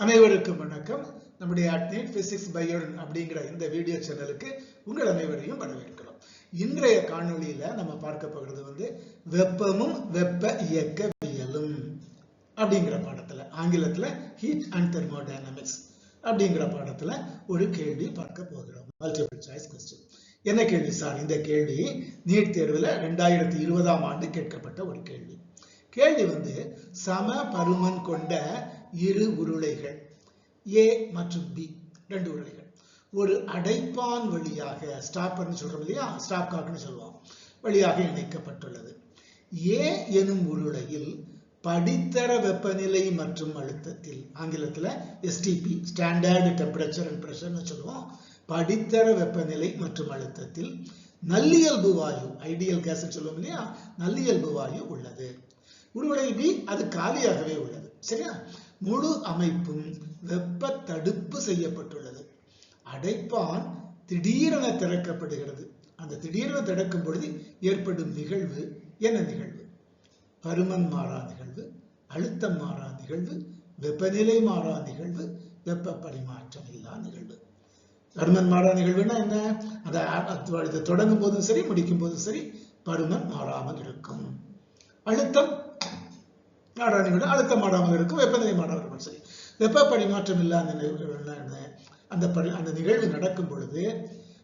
அனைவருக்கும் வணக்கம். நம்முடைய அட்னேட் பிசிக்ஸ் பயோடன் அப்படிங்கிற இந்த வீடியோ சேனலுக்கு உங்கள் அனைவரையும் வரவேற்கிறோம். இன்றைய காணொளியில நம்ம பார்க்க போகிறது வந்து வெப்பமும் வெப்ப இயக்கவியலும் அப்படிங்கிற பாடத்துல ஆங்கிலத்துல ஹீட் அண்ட் தெர்மோடைனமிக்ஸ் அப்படிங்கிற பாடத்துல ஒரு கேள்வி பார்க்க போகிறோம். மல்டிபிள் சாய்ஸ் கொஸ்டின் என்ன கேள்வி சார்? இந்த கேள்வி நீட் தேர்வுல ரெண்டாயிரத்தி இருபதாம் ஆண்டு கேட்கப்பட்ட ஒரு கேள்வி. கேள்வி வந்து சம பருமன் கொண்ட இரு உருளைகள் ஏ மற்றும் பி ரெண்டு உருளைகள். ஒரு அடைப்பான் வழியாக ஸ்டாப்பர்னு சொல்றோம் இல்லையா? ஸ்டாப் காக்னு சொல்லுவோம். வழியாக இணைக்கப்பட்டுள்ளது. ஏ எனும் உருளையில் படித்தர வெப்பநிலை மற்றும் அழுத்தத்தில் ஆங்கிலத்துல எஸ்டிபி ஸ்டாண்டர்டு டெம்பரேச்சர் அண்ட் ப்ரெஷர்னு சொல்லுவோம். படித்தர வெப்பநிலை மற்றும் அழுத்தத்தில் நல்லியல்பு வாயு ஐடியல் கேஸ் சொல்லுவோம் இல்லையா? நல்லியல்பு வாயு உள்ளது. உருவலை பி அது காலியாகவே உள்ளது. சரியா? முழு அமைப்பும் வெப்ப தடுப்பு செய்யப்பட்டுள்ளது. அடைப்பான் திடீரென திறக்கப்படுகிறது. அந்த திடீரென திறக்கும் பொழுது ஏற்படும் நிகழ்வு என்ன நிகழ்வு? பருமன் மாறா நிகழ்வு அழுத்தம் மாறா நிகழ்வு வெப்பநிலை மாறா நிகழ்வு வெப்ப பரிமாற்றம் இல்லா நிகழ்வு. பருமன் மாறா நிகழ்வுன்னா என்ன? அதை தொடங்கும் போதும் சரி முடிக்கும் போதும் சரி பருமன் மாறாமல் இருக்கும். அழுத்தம் நாடாணி விட அழுத்த மாடாமல் இருக்கும் வெப்பநிலை மாறாமல் இருக்கும். சரி. வெப்ப பரிமாற்றம் இல்லாத என்ன? அந்த பரி அந்த நிகழ்வு நடக்கும் பொழுது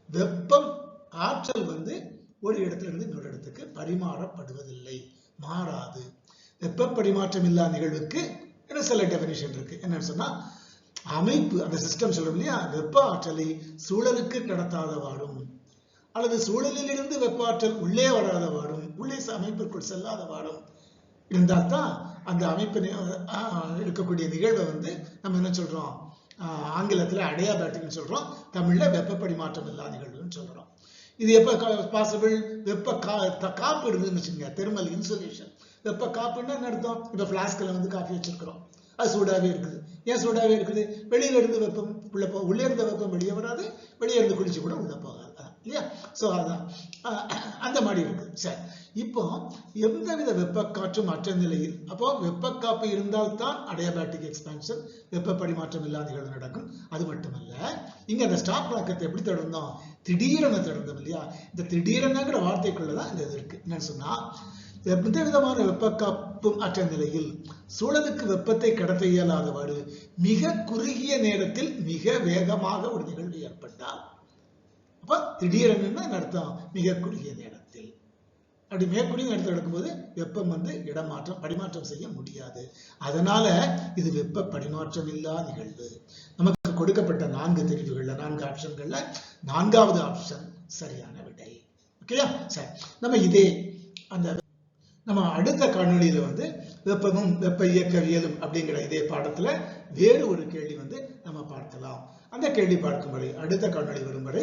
வெப்பம் ஆற்றல் வந்து ஒரு இடத்துல இருந்து இன்னொரு இடத்துக்கு பரிமாறப்படுவதில்லை. மாறாது. வெப்ப பரிமாற்றம் இல்லாத நிகழ்வுக்கு என்ன சில டெஃபினிஷன் இருக்கு? என்னன்னு சொன்னா அமைப்பு அந்த சிஸ்டம் சொல்றோம் இல்லையா? வெப்ப ஆற்றலை சூழலுக்கு கடத்தாதவாறும் அல்லது சூழலில் இருந்து வெப்ப ஆற்றல் உள்ளே வராதவாறும் உள்ளே அமைப்பிற்குள் செல்லாதவாறும் இருந்தால் தான் அந்த அமைப்பு இருக்கக்கூடிய நிகழ்வை வந்து நம்ம என்ன சொல்கிறோம் ஆங்கிலத்தில் அடையாபேட்டிக்னு சொல்கிறோம் தமிழ்ல வெப்ப பரிமாற்றம் இல்லா நிகழ்வுன்னு சொல்கிறோம் இது எப்போ பாசிபிள் வெப்ப கா காப்பு இருந்ததுன்னு வச்சுக்கோங்க. தெர்மல் இன்சுலேஷன் வெப்ப காப்புன்னா என்ன அர்த்தம்? இப்போ ஃப்ளாஸ்கில் வந்து காஃபி வச்சிருக்கிறோம். அது சூடாகவே இருக்குது. ஏன் சூடாகவே இருக்குது? வெளியில இருந்து வெப்பம் உள்ளே போ உள்ளே இருந்த வெப்பம் வெளியே வராது. வெளியே இருந்து குளிச்சு கூட உள்ளே போகாது. ஸோ அதான். அந்த மாதிரி இருக்கு. சரி. இப்போ எந்தவித வித வெப்பக்காற்றும் அற்ற நிலையில் அப்போ வெப்பக்காப்பு இருந்தால்தான் அடையபேட்டிக் எக்ஸ்பான்ஷன் வெப்ப பரிமாற்றம் இல்லாத நிகழ்வு நடக்கும். அது மட்டுமல்ல இங்க அந்த ஸ்டாப் பழக்கத்தை எப்படி தொடர்ந்தோம்? திடீரென தொடர்ந்தோம் இல்லையா? இந்த திடீரெனங்கிற வார்த்தைக்குள்ளதான் இந்த இது இருக்கு. என்னன்னு சொன்னா எந்த விதமான வெப்பக்காப்பும் அற்ற நிலையில் சூழலுக்கு வெப்பத்தை கடத்த இயலாதவாறு மிக குறுகிய நேரத்தில் மிக வேகமாக ஒரு நிகழ்வு ஏற்பட்டால் அப்ப திடீரென்னு அர்த்தம்? மிக குறுகிய நேரத்தில். அப்படி மேற்குறிய நேரத்தில் எடுக்கும்போது வெப்பம் வந்து இடமாற்றம் படிமாற்றம் செய்ய முடியாது. அதனால இது வெப்ப படிமாற்றம் இல்லா நிகழ்வு. நமக்கு கொடுக்கப்பட்ட நான்கு தெரிவுகள்ல நான்கு ஆப்ஷன்கள்ல நான்காவது ஆப்ஷன் சரியான விடை. ஓகேயா சரி. நம்ம இதே அந்த நம்ம அடுத்த காணொலியில வந்து வெப்பமும் வெப்ப இயக்கவியலும் அப்படிங்கிற இதே பாடத்துல வேறு ஒரு கேள்வி வந்து நம்ம பார்க்கலாம். அந்த கேள்வி பார்க்கும் வரை அடுத்த காணொலி வரும் வரை